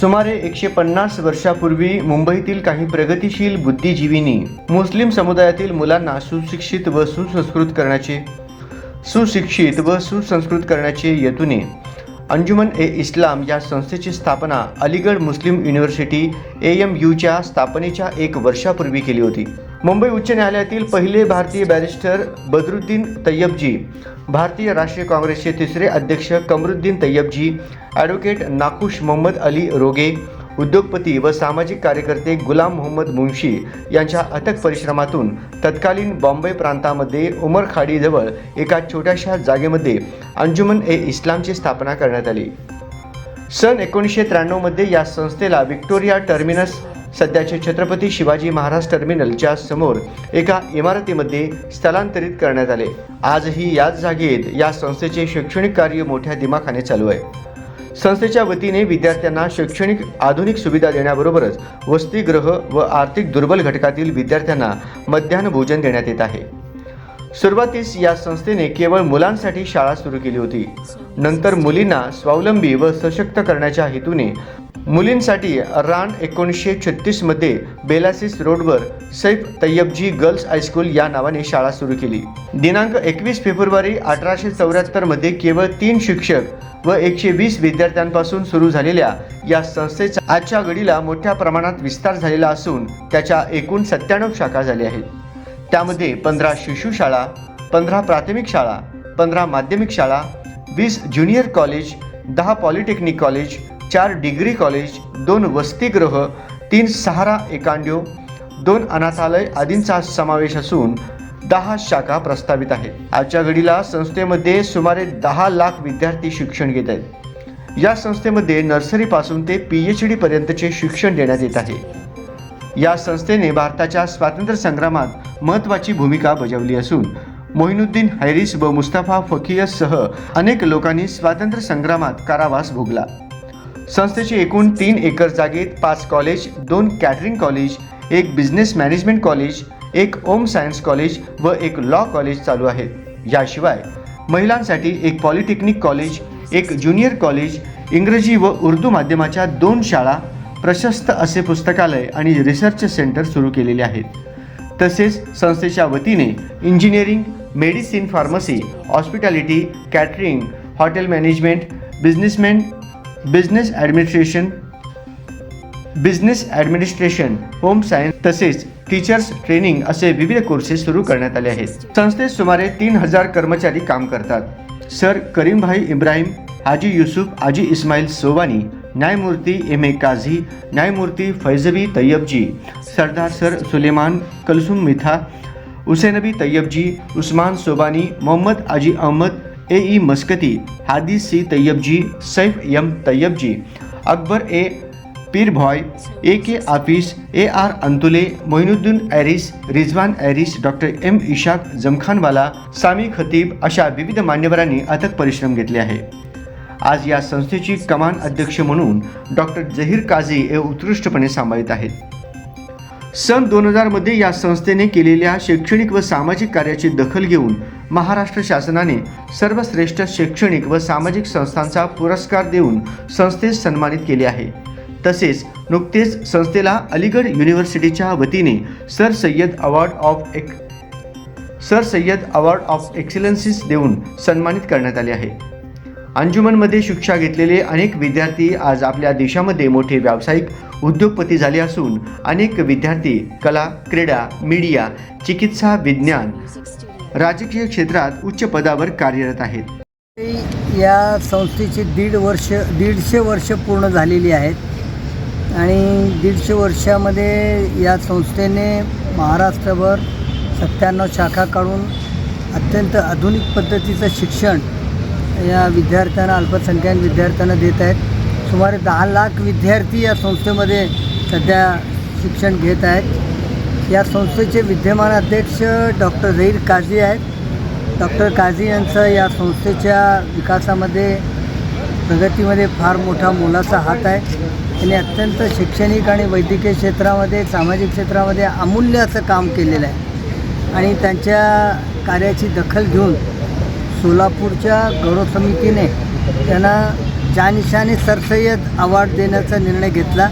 सुमारे एकशे पन्नास वर्षापूर्वी मुंबईतील काही प्रगतिशील बुद्धिजीवींनी मुस्लिम समुदायातील मुलांना सुशिक्षित व सुसंस्कृत करण्याचे सुशिक्षित व सुसंस्कृत करण्याचे येतुने अंजुमन ए इस्लाम या संस्थेची स्थापना Aligarh Muslim university A M यूच्या स्थापनेच्या एक वर्षापूर्वी केली होती. मुंबई उच्च न्यायालयातील पहिले भारतीय बॅरिस्टर बदरुद्दीन तय्यबजी भारतीय राष्ट्रीय काँग्रेसचे तिसरे अध्यक्ष कमरुद्दीन तय्यबजी ॲडव्होकेट नाकुश मोहम्मद अली रोगे उद्योगपती व सामाजिक कार्यकर्ते गुलाम मोहम्मद मुंशी यांच्या अथक परिश्रमातून तत्कालीन बॉम्बे प्रांतामध्ये उमरखाडीजवळ एका छोट्याशा जागेमध्ये अंजुमन ए इस्लामची स्थापना करण्यात आली. सन एकोणीसशे त्र्याण्णवमध्ये या संस्थेला विक्टोरिया टर्मिनस सध्याचे छत्रपती शिवाजी महाराज टर्मिनलच्या समोर एका इमारतीमध्ये स्थलांतरित करण्यात आले. आजही याच जागेत या संस्थेचे शैक्षणिक कार्य मोठ्या दिमाखाने चालू आहे. संस्थेच्या वतीने विद्यार्थ्यांना शैक्षणिक आधुनिक सुविधा देण्याबरोबरच वसतिगृह व आर्थिक दुर्बल घटकातील विद्यार्थ्यांना मध्यान्ह भोजन देण्यात येत आहे. सुरुवातीस या संस्थेने केवळ मुलांसाठी शाळा सुरू केली होती. नंतर मुलींना स्वावलंबी व सशक्त करण्याच्या हेतूने मुलींसाठी रान एकोणीसशे छत्तीसमध्ये बेलासिस रोडवर सैफ तय्यबजी गर्ल्स हायस्कूल या नावाने शाळा सुरू केली. दिनांक एकवीस फेब्रुवारी अठराशे चौऱ्याहत्तरमध्ये केवळ तीन शिक्षक व एकशे वीस विद्यार्थ्यांपासून सुरू झालेल्या या संस्थेचा आजच्या घडीला मोठ्या प्रमाणात विस्तार झालेला असून त्याच्या एकूण सत्त्याण्णव शाखा झाल्या आहेत. त्यामध्ये पंधरा शिशु शाळा पंधरा प्राथमिक शाळा पंधरा माध्यमिक शाळा वीस ज्युनियर कॉलेज दहा पॉलिटेक्निक कॉलेज चार डिग्री कॉलेज दोन वसतिगृह तीन सहारा एकांड्यो दोन अनाथालय आदींचा समावेश असून दहा शाखा प्रस्तावित आहेत. आजच्या घडीला संस्थेमध्ये सुमारे दहा लाख विद्यार्थी शिक्षण घेत आहेत. या संस्थेमध्ये नर्सरीपासून ते पी एच डीपर्यंतचे शिक्षण देण्यात येत आहे. या संस्थेने भारताच्या स्वातंत्र्य संग्रामात महत्त्वाची भूमिका बजावली असून मोहिनुद्दीन हैरिस व मुस्तफा फकियससह अनेक लोकांनी स्वातंत्र्य संग्रामात कारावास भोगला. संस्थेची एकूण तीन एकर जागेत पाच कॉलेज दोन कॅटरिंग कॉलेज एक बिझनेस मॅनेजमेंट कॉलेज एक ओम सायन्स कॉलेज व एक लॉ कॉलेज चालू आहेत. याशिवाय महिलांसाठी एक पॉलिटेक्निक कॉलेज एक ज्युनियर कॉलेज इंग्रजी व उर्दू माध्यमाच्या दोन शाळा प्रशस्त असे पुस्तकालय आणि रिसर्च सेंटर सुरू केलेले आहेत. तसेच संस्थेच्या वतीने engineering medicine pharmacy hospitality catering hotel management businessman business administration business administration home science तसेच टीचर्स ट्रेनिंग असे विविध कोर्सेस सुरू करण्यात आले आहेत. संस्थेत सुमारे तीन हजार कर्मचारी काम करतात. सर करीमभाई इब्राहिम हाजी युसुफ हाजी इस्माईल सोवानी न्यायमूर्ती एम ए काझी न्यायमूर्ती Faizabi Tyabji Sardar sir Suleman Kulsum Mitha Husainbi Tyabji Usman Sobani Mohammed Aji Ahmed A E Maskati Hadis C Tyabji Saif M Tyabji Akbar A Peer Bhoy A K office A R Antulay Moinuddin Aris Rizwan Aris doctor M Ishaq Jamkhanwala Sami Khatib अशा विविध मान्यवरांनी अथक परिश्रम घेतले आहे आज या संस्थेची कमान अध्यक्ष म्हणून डॉक्टर जहीर काझी हे उत्कृष्टपणे सांभाळत आहेत. सन दोन हजारमध्ये या संस्थेने केलेल्या शैक्षणिक व सामाजिक कार्याची दखल घेऊन महाराष्ट्र शासनाने सर्वश्रेष्ठ शैक्षणिक व सामाजिक संस्थांचा पुरस्कार देऊन संस्थेस सन्मानित केले आहे. तसेच नुकतेच संस्थेला अलीगड युनिव्हर्सिटीच्या वतीने सर सय्यद अवॉर्ड ऑफ एक sir Syed award of excellencies देऊन सन्मानित करण्यात आले आहे. अंजुमनमध्ये शिक्षा घेतलेले अनेक विद्यार्थी आज आपल्या देशामध्ये मोठे व्यावसायिक उद्योगपती झाले असून अनेक विद्यार्थी कला क्रीडा मीडिया चिकित्सा विज्ञान राजकीय क्षेत्रात उच्च पदावर कार्यरत आहेत. या संस्थेची दीड वर्ष दीडशे वर्ष पूर्ण झालेली आहेत आणि दीडशे वर्षामध्ये या संस्थेने महाराष्ट्रभर सत्त्याण्णव शाखा काढून अत्यंत आधुनिक पद्धतीचं शिक्षण या विद्यार्थ्यांना अल्पसंख्याक विद्यार्थ्यांना देत आहेत. सुमारे दहा लाख विद्यार्थी या संस्थेमध्ये सध्या शिक्षण घेत आहेत. या संस्थेचे विद्यमान अध्यक्ष डॉक्टर झहीर काझी आहेत. डॉक्टर काझी यांचं या संस्थेच्या विकासामध्ये प्रगतीमध्ये फार मोठा मोलाचा हात आहे. त्यांनी अत्यंत शैक्षणिक आणि वैद्यकीय क्षेत्रामध्ये सामाजिक क्षेत्रामध्ये अमूल्य असं काम केलेलं आहे. आणि त्यांच्या कार्याची दखल घेऊन सोलापूरच्या गौरव समितीने त्यांना जानिशाने सरसय्यद अवॉर्ड देण्याचा निर्णय घेतला.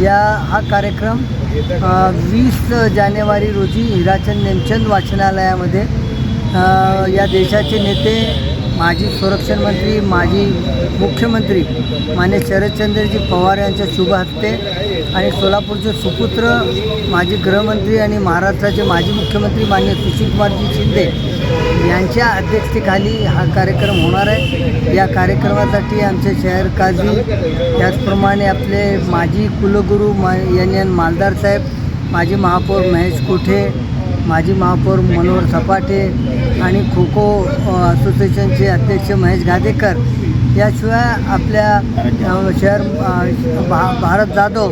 या हा कार्यक्रम वीस जानेवारी रोजी हिराचंद नेमचंद वाचनालयामध्ये या देशाचे नेते माजी संरक्षण मंत्री माजी मुख्यमंत्री मान्य शरदचंद्रजी पवार यांच्या शुभ हस्ते आणि सोलापूरचे सुपुत्र माजी गृहमंत्री आणि महाराष्ट्राचे माजी मुख्यमंत्री मान्य सुशीलकुमारजी शिंदे यांच्या अध्यक्षतेखाली हा कार्यक्रम होणार आहे. या कार्यक्रमासाठी आमचे शहर काझी त्याचप्रमाणे आपले माजी कुलगुरू मा एन एन मालदार साहेब माजी महापौर महेश कोठे माजी महापौर मनोहर सपाटे आणि खो खो असोसिएशनचे अध्यक्ष महेश गादेकर. याशिवाय आपल्या शहर भा भारत जाधव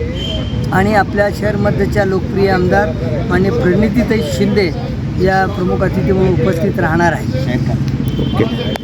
आणि आपल्या शहरमध्येच्या लोकप्रिय आमदार आणि प्रणितीताई शिंदे या प्रमुख अतिथी म्हणून उपस्थित राहणार आहे ओके.